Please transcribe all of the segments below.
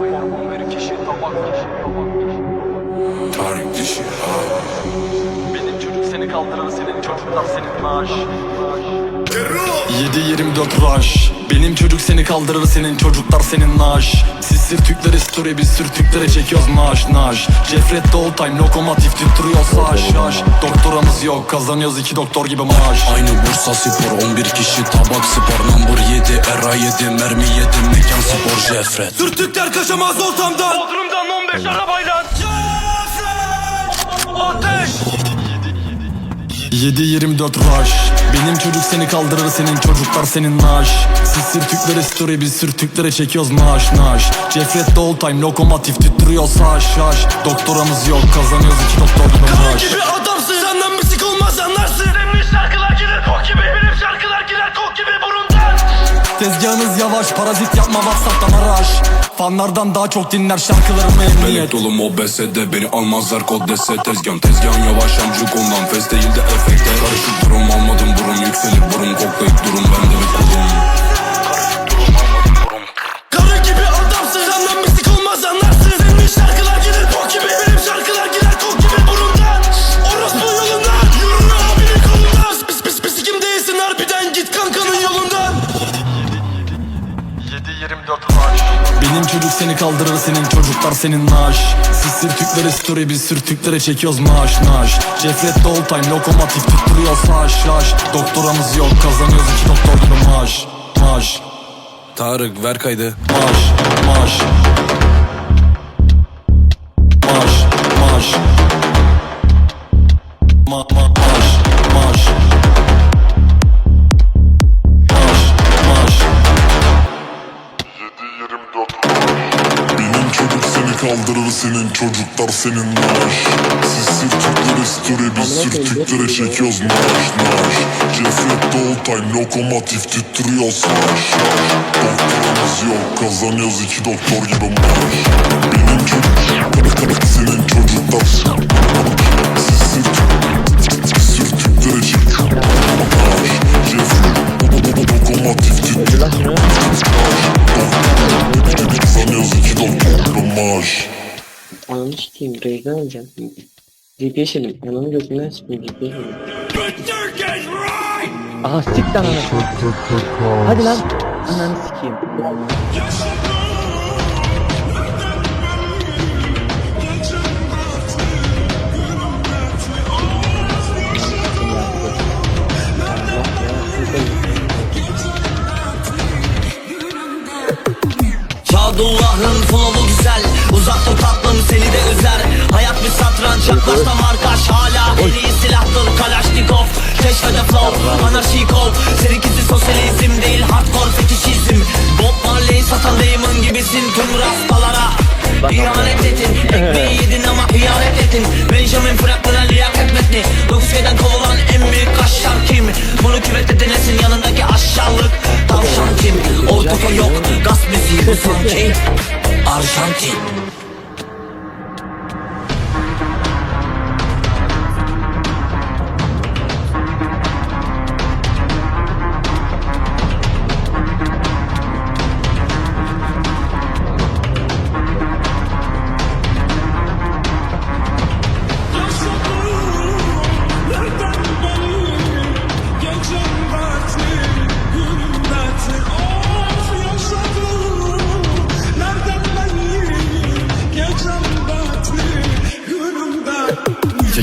11 kişi tabak kişi Tarık dişi ha Benim çocuk seni kaldırır senin çocuklar senin maaş 7-24 rush. Benim çocuk seni kaldırır senin çocuklar senin naş. Siz sürtüklere story biz sürtüklere çekiyoruz naş naş. Cefret all time lokomotif tüttürüyor saş yaş Doktoramız yok kazanıyoruz iki doktor gibi maaş. Aynı Bursa Spor 11 kişi tabak spor. Number 7 era 7 mermi 7 mekan spor Cefret Sürtükler kaçamaz ortamdan. Bodrum'dan 15 arabayla. Ateş 7-24 rush Benim çocuk seni kaldırır senin çocuklar senin naş. Siz sürtüklere story biz sürtüklere çekiyoruz naş naş. Cefret all time lokomotif tüttürüyor saş yaş Doktoramız yok kazanıyoruz iki doktor gibi maaş adamsın. Senden müzik olmaz anlarsın. Demli şarkılar girer kok gibi Benim şarkılar Tezgahınız yavaş parazit yapma whatsapp'tan araş. Fanlardan daha çok dinler şarkılarımı emniyet. Dolum OBS'de beni almazlar kod dese tezgahın Tezgahın yavaş amcık ondan fes değil de efekte. Karışık durum almadım burun yükselip burun koklayıp durum bende ve kulum çocuk seni kaldırır senin çocuklar senin naş Siz sürtüklere story biz sürtüklere çekiyoruz naş naş Cefret all time lokomotif tüttürüyor saş yaş Doktoramız yok kazanıyoruz iki doktor gibi maaş Maaş. Tarık ver kaydı. Maaş Maaş Maaş kaldırır senin çocuklar senin naş Siz sürtüklere story biz sürtüklere çekiyoruz naş naş all time lokomotif tüttürüyor saş Doktorumuz yok kazanıyoruz iki doktor gibi maaş. Benim çocuk senin çocuklar Siz sürtük sürtüklere çekiyoruz naş Cefret lokomotif tüttürüyor Kazanıyoruz iki sikeyim Rejden alacağım. DP yeşelim. Ananı gözünden sikeyim DP yeşelim. Aha sik lan ananı. Hadi lan. Ananı sikeyim. Sadullah'ın flow'u güzel Uzak tut tatlım seni de üzer. Hayat bir satranç yaklaşta markaş. Hala en iyi silahtır. Kalaşnikov Keşfede flow Anarşi kov. Seninkisi sosyalizm değil Hardcore fetişizm. Bob Marley satan Damon gibisin. Tüm rastalara İhanet ettin. Ekmeği yedin ama hıyanet ettin. Benjamin Franklin'e liyakat metni Dokuz köyden kovulan en büyük kaşar kim? Bunu küvette denesin yanındaki aşağılık Tavşan kim? Ortada yok Gaz müziği bu sanki. Arjantin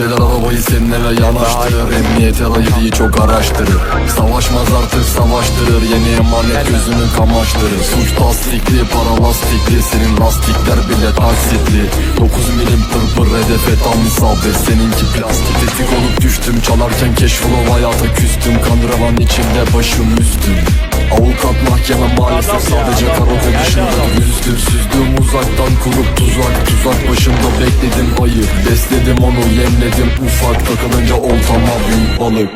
Çekeler arabayı senin eve yanaştırır. Emniyet alayı çok araştırır. Savaşmaz artık savaştırır. Yeni emanet gözünü kamaştırır. Suç tasdikli para lastikli. Senin lastikler bile taksitli. 9 milim pır pır hedefe tam isabet Seninki plastik Tetik olup düştüm. Çalarken keşfulov hayata küstüm. Kandıravan içinde başım üstüm. Avukat mahkeme maalesef sadece karakoy dışında Üzdüm süzdüm uzaktan kurup tuzak. Tuzak başında bekledim ayı Besledim onu yemledim. Ufak Takılınca oltama büyük balık.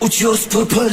Uçuyoruz pır pır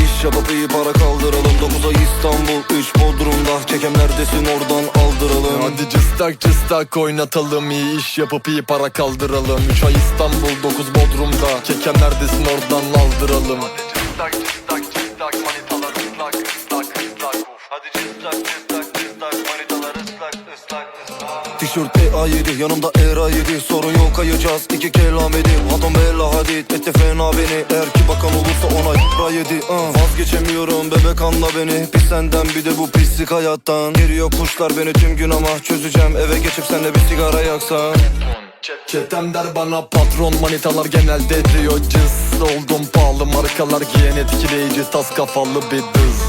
iyi para kaldıralım. 9'a İstanbul 3 Bodrum'da. Çekem neredesin oradan aldıralım. Hadi cıstak cıstak oynatalım iyi iş yapıp iyi para kaldıralım. 3 ay İstanbul 9 Bodrum'da. Keken neredesin oradan aldıralım. Hadi cıstak cıstak cıstak manitalar ıslak ıslak ıslak Hadi cıstak cıstak cıstak manitalar Tişört EA7 yanımda ERA7 Sorun yok kayacağız iki kelam edin. Adam bella hadid. Etti fena beni. Eğer ki bakan olursa ona ra yedi. Uh. Vazgeçemiyorum bebek anla beni. Pis senden bir de bu pislik hayattan. Geliyor kuşlar beni tüm gün ama Çözeceğim. Eve geçip senle bir sigara yaksan. Çetem der bana patron manitalar genelde diyor cız. Oldum pahalı markalar giyen etkileyici tas kafalı bir dız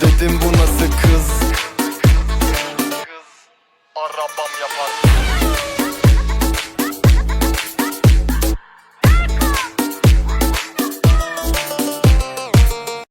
Dedim bu nasıl kız